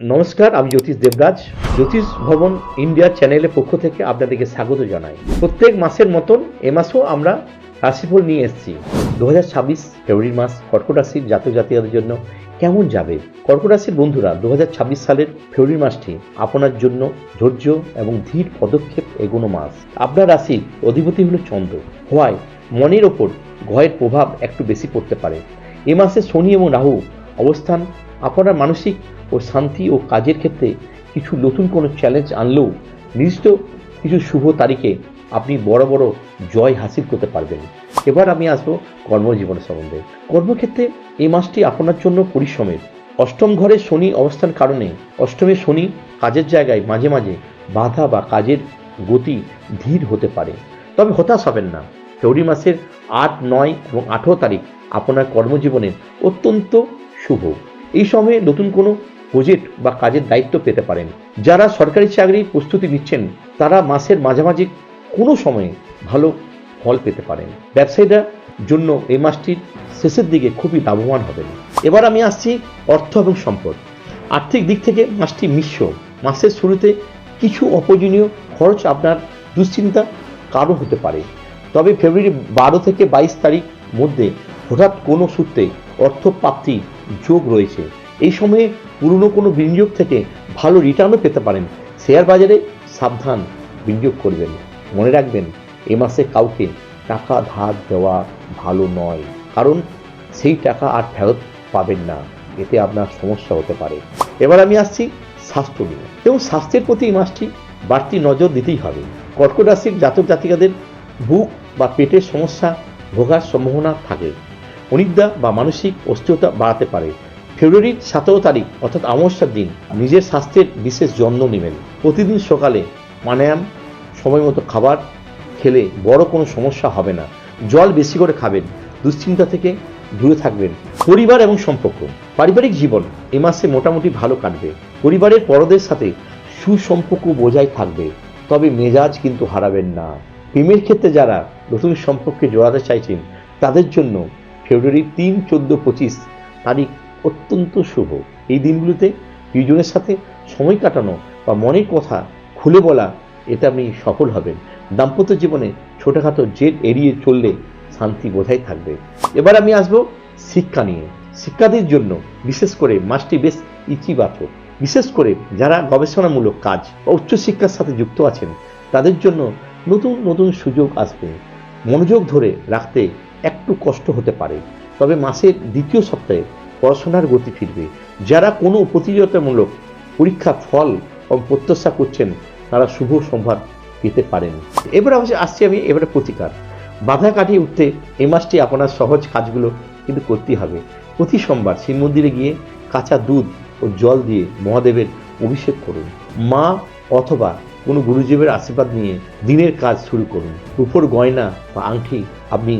নমস্কার, আমি জ্যোতিষ দেবরাজ। জ্যোতিষ ভবন ইন্ডিয়া চ্যানেলের পক্ষ থেকে আপনাদেরকে স্বাগত জানাই। প্রত্যেক মাসের মতন এ মাসেও আমরা রাশিফল নিয়ে এসেছি। দু হাজার ছাব্বিশ ফেব্রুয়ারি মাস, কর্কট রাশির জাতক জাতিকাদের জন্য কেমন যাবে? কর্কট রাশির বন্ধুরা, দু হাজার ছাব্বিশ সালের ফেব্রুয়ারি মাসটি আপনার জন্য ধৈর্য এবং ধীর পদক্ষেপ এগোনো মাস। আপনার রাশির অধিপতি হল চন্দ্র। হওয়ায় মনের ওপর গ্রহের প্রভাব একটু বেশি পড়তে পারে। এ মাসে শনি এবং রাহু অবস্থান আপনার মানসিক ও শান্তি ও কাজের ক্ষেত্রে কিছু নতুন কোনো চ্যালেঞ্জ আনলেও নির্দিষ্ট কিছু শুভ তারিখে আপনি বড় বড় জয় হাসিল করতে পারবেন। এবার আমি আসব কর্মজীবন সম্বন্ধে। কর্মক্ষেত্রে এই মাসটি আপনার জন্য পরিশ্রমের। অষ্টম ঘরে শনি অবস্থান কারণে অষ্টমে শনি কাজের জায়গায় মাঝে মাঝে বাধা বা কাজের গতি ধীর হতে পারে। তবে হতাশ হবেন না। ফেব্রুয়ারি মাসের আট, নয় এবং আঠেরো তারিখ আপনার কর্মজীবনের অত্যন্ত শুভ। এই সময়ে নতুন কোনো প্রজেক্ট বা কাজের দায়িত্ব পেতে পারেন। যারা সরকারি চাকরির প্রস্তুতি নিচ্ছেন, তারা মাসের মাঝামাঝি কোনো সময়ে ভালো ফল পেতে পারেন। ব্যবসায়ীরা জন্য এই মাসটির শেষের দিকে খুবই লাভবান হবেন। এবার আমি আসছি অর্থ এবং সম্পদ। আর্থিক দিক থেকে মাসটি মিশ্র। মাসের শুরুতে কিছু অপ্রয়োজনীয় খরচ আপনার দুশ্চিন্তা কারও হতে পারে। তবে ফেব্রুয়ারি বারো থেকে বাইশ তারিখ মধ্যে হঠাৎ কোনো সূত্রে অর্থ প্রাপ্তি যোগ রয়েছে। এই সময়ে পুরনো কোনো বিনিয়োগ থেকে ভালো রিটার্নও পেতে পারেন। শেয়ার বাজারে সাবধান বিনিয়োগ করবেন। মনে রাখবেন, এ মাসে কাউকে টাকা ধার দেওয়া ভালো নয়। কারণ সেই টাকা আর ফেরত পাবেন না। এতে আপনার সমস্যা হতে পারে। এবার আমি আসছি স্বাস্থ্য নিয়ে। এবং স্বাস্থ্যের প্রতি এই মাসটি বাড়তি নজর দিতেই হবে। কর্কট রাশির জাতক জাতিকাদের বুক বা পেটের সমস্যা ভোগার সম্ভাবনা থাকে। অনিদ্রা বা মানসিক অস্থিরতা বাড়াতে পারে। ফেব্রুয়ারির সতেরো তারিখ, অর্থাৎ অমাবস্যার দিন, নিজের স্বাস্থ্যের বিশেষ যত্ন নেবেন। প্রতিদিন সকালে প্রাণায়াম সময় মতো খাবার খেলে বড় কোনো সমস্যা হবে না। জল বেশি করে খাবেন, দুশ্চিন্তা থেকে দূরে থাকবেন। পরিবার এবং সম্পর্ক। পারিবারিক জীবন এ মাসে মোটামুটি ভালো কাটবে। পরিবারের বড়দের সাথে সুসম্পর্ক বজায় থাকবে। তবে মেজাজ কিন্তু হারাবেন না। প্রেমের ক্ষেত্রে যারা নতুন সম্পর্কে জড়াতে চাইছেন, তাদের জন্য ফেব্রুয়ারি তিন, চোদ্দ, পঁচিশ তারিখ অত্যন্ত শুভ। এই দিনগুলোতে প্রিয়জনের সাথে সময় কাটানো বা মনের কথা খুলে বলা এটা আপনি সফল হবেন। দাম্পত্য জীবনে ছোটোখাটো জেদ এড়িয়ে চললে শান্তি বোঝাই থাকবে। এবার আমি আসব শিক্ষা নিয়ে। শিক্ষার্থীর জন্য বিশেষ করে মাসটি বেশ ইচিবাচক বিশেষ করে যারা গবেষণামূলক কাজ বা উচ্চশিক্ষার সাথে যুক্ত আছেন, তাদের জন্য নতুন নতুন সুযোগ আসবে। মনোযোগ ধরে রাখতে একটু কষ্ট হতে পারে। তবে মাসের দ্বিতীয় সপ্তাহে পড়াশোনার গতি ফিরবে। যারা কোনো প্রতিযোগিতামূলক পরীক্ষা ফল এবং প্রত্যাশা করছেন, তারা শুভ সম্ভার পেতে পারেন। এবার অবশ্যই আসছি আমি এবারে প্রতিকার। বাধা কাটিয়ে উঠতে এই মাসটি আপনার সহজ কাজগুলো কিন্তু করতেই হবে। প্রতি সোমবার শিব মন্দিরে গিয়ে কাঁচা দুধ ও জল দিয়ে মহাদেবের অভিষেক করুন। মা অথবা কোনো গুরুজীবের আশীর্বাদ নিয়ে দিনের কাজ শুরু করুন। উপর গয়না বা আংটি আপনি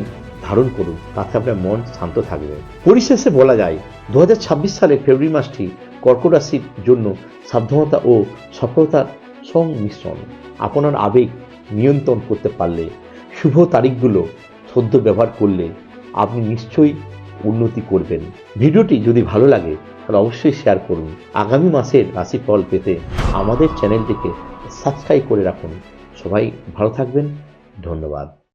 ধারণ করুন, তাতে আপনার মন শান্ত থাকবে। পরিশেষে বলা যায় দু হাজার ছাব্বিশ সালে ফেব্রুয়ারি মাসটি কর্কট রাশির জন্য সাবধানতা ও সফলতার সংমিশ্রণ। আপনার আবেগ নিয়ন্ত্রণ করতে পারলে, শুভ তারিখগুলো সদ্য ব্যবহার করলে আপনি নিশ্চয়ই উন্নতি করবেন। ভিডিওটি যদি ভালো লাগে, তাহলে অবশ্যই শেয়ার করুন। আগামী মাসের রাশিফল পেতে আমাদের চ্যানেলটিকে সাবস্ক্রাইব করে রাখুন। সবাই ভালো থাকবেন। ধন্যবাদ।